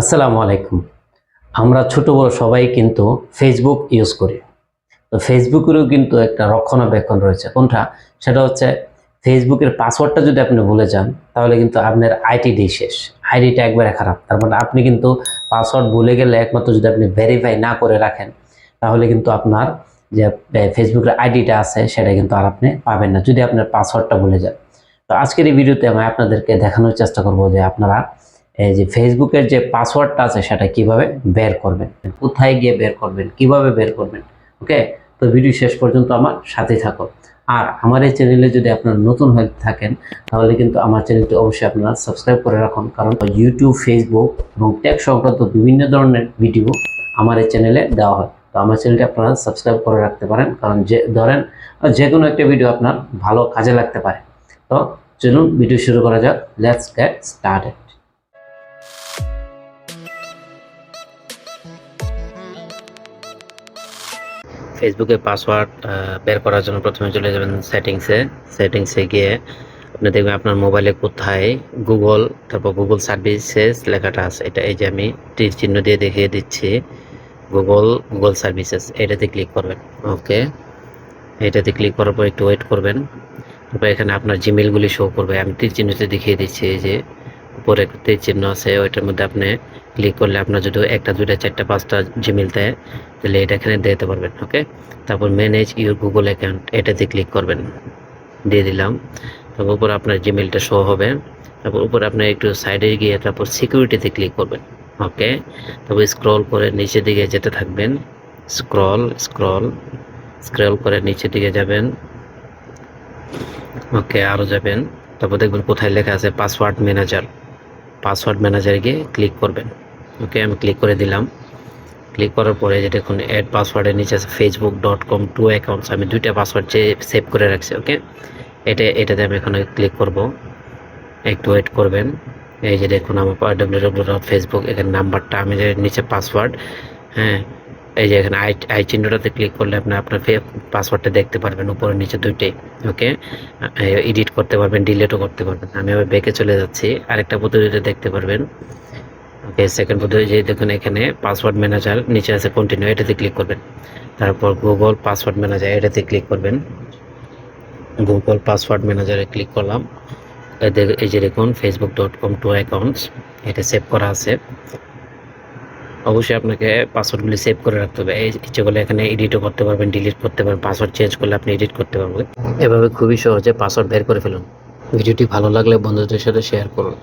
আসসালামু আলাইকুম। আমরা ছোট বড় সবাই কিন্তু ফেসবুক ইউজ করি। তো ফেসবুকেরও কিন্তু একটা রক্ষণাবেক্ষণ রয়েছে। কোনটা? সেটা হচ্ছে ফেসবুকের পাসওয়ার্ডটা যদি আপনি ভুলে যান, তাহলে কিন্তু আপনার আইটিডি শেষ। আইডিটা একবারে খারাপ। তার মানে আপনি কিন্তু পাসওয়ার্ড ভুলে গেলে একমাত্র যদি আপনি ভেরিফাই না করে রাখেন, তাহলে কিন্তু আপনার যে ফেসবুকের আইডিটা আছে, সেটা কিন্তু আর আপনি পাবেন না, যদি আপনার পাসওয়ার্ডটা ভুলে যান। তো আজকের এই ভিডিওতে আমি আপনাদেরকে দেখানোর চেষ্টা করব যে আপনারা যে ফেসবুকের যে পাসওয়ার্ডটা আছে, সেটা কীভাবে বের করবেন? কোথায় গিয়ে বের করবেন? কীভাবে বের করবেন? ওকে? তো ভিডিও শেষ পর্যন্ত আমার সাথে থাকো। আর আমার এই চ্যানেলে যদি আপনারা নতুন হয়ে থাকেন, তাহলে কিন্তু আমার চ্যানেলটি অবশ্যই আপনারা সাবস্ক্রাইব করে রাখুন। কারণ ইউটিউব ফেসবুক এবং টেক সংক্রান্ত বিভিন্ন ধরনের ভিডিও আমার এই চ্যানেলে দেওয়া হয়। তো আমার চ্যানেলটি আপনারা সাবস্ক্রাইব করে রাখতে পারেন। কারণ যে, ধরেন যে কোনো একটা ভিডিও আপনার ভালো কাজে লাগতে পারে। তো চলুন ভিডিও শুরু করা যাক। লেটস গেট স্টার্টেড ফেসবুকের পাসওয়ার্ড বের করার জন্য প্রথমে চলে যাবেন সেটিংসে সেটিংসে গিয়ে আপনি দেখবেন আপনার মোবাইলে কোথায় গুগল তারপর গুগল সার্ভিসেস লেখাটা আছে। এটা এই যে আমি তীর চিহ্ন দিয়ে দেখিয়ে দিচ্ছি। গুগল গুগল সার্ভিসেস এটাতে ক্লিক করবেন। ওকে এটাতে ক্লিক করার পর একটু ওয়েট করবেন। তারপর এখানে আপনার জিমেলগুলি শো করবে। আমি তীর চিহ্নতে দেখিয়ে দিচ্ছি এই যে উপরে একটা চিহ্ন আছে, ওইটার মধ্যে আপনি ক্লিক করলে আপনার যদি একটা, দুইটা, চারটা, পাঁচটা জিমেল দেয়, তাহলে এটা এখানে দিতে পারবেন ওকে তারপর ম্যানেজ ইউর গুগল অ্যাকাউন্ট এটাতে ক্লিক করবেন, দিয়ে দিলাম। তারপর উপরে আপনার জিমেলটা শো হবে। তারপর উপরে আপনি একটু সাইডে গিয়ে তারপর সিকিউরিটিতে ক্লিক করবেন ওকে তারপর স্ক্রল করে নিচের দিকে যেতে থাকবেন স্ক্রল স্ক্রল স্ক্রল করে নিচের দিকে যাবেন ওকে আরও যাবেন। তারপর দেখবেন কোথায় লেখা আছে পাসওয়ার্ড ম্যানেজার পাসওয়ার্ড ম্যানেজারে গিয়ে ক্লিক করবেন। ওকে, আমি ক্লিক করে দিলাম। ক্লিক করার পরে যে দেখুন অ্যাড পাসওয়ার্ডের নিচে আছে Facebook dot com two accounts আমি দুইটা পাসওয়ার্ড যে সেভ করে রাখছি, ওকে? এটা এটাতে আমি এখানে ক্লিক করব। একটু ওয়েট করবেন। এই যে দেখুন, আমার ডাব্লিউ ডাব্লিউ ডট ফেসবুক এখানে নাম্বারটা আমি নিচে পাসওয়ার্ড হ্যাঁ এই যে এখানে আই আই চিহ্নটাতে ক্লিক করলে আপনি আপনার পাসওয়ার্ডটা দেখতে পারবেন, উপরে নিচে দুইটাই ওকে এডিট করতে পারবেন ডিলেটও করতে পারবেন। আমি আবার ব্যাকে চলে যাচ্ছি, আরেকটা পদ্ধতিতে দেখতে পারবেন। ওকে সেকেন্ড পদ্ধতি যে দেখুন এখানে পাসওয়ার্ড ম্যানেজার নিচে আছে কন্টিনিউ এটাতে ক্লিক করবেন। তারপর গুগল পাসওয়ার্ড ম্যানেজার এটাতে ক্লিক করবেন। গুগল পাসওয়ার্ড ম্যানেজারে ক্লিক করলাম। এই যে দেখুন Facebook dot com two accounts এটা সেভ করা আছে। অবশ্যই আপনাকে পাসওয়ার্ডগুলি সেভ করে রাখতে হবে। ইচ্ছে করলে এখানে এডিটও করতে পারবেন ডিলিট করতে পারবেন পাসওয়ার্ড চেঞ্জ করলে আপনি এডিট করতে পারবেন। এভাবে খুবই সহজে পাসওয়ার্ড বের করে ফেলুন। ভিডিওটি ভালো লাগলে বন্ধুদের সাথে শেয়ার করুন।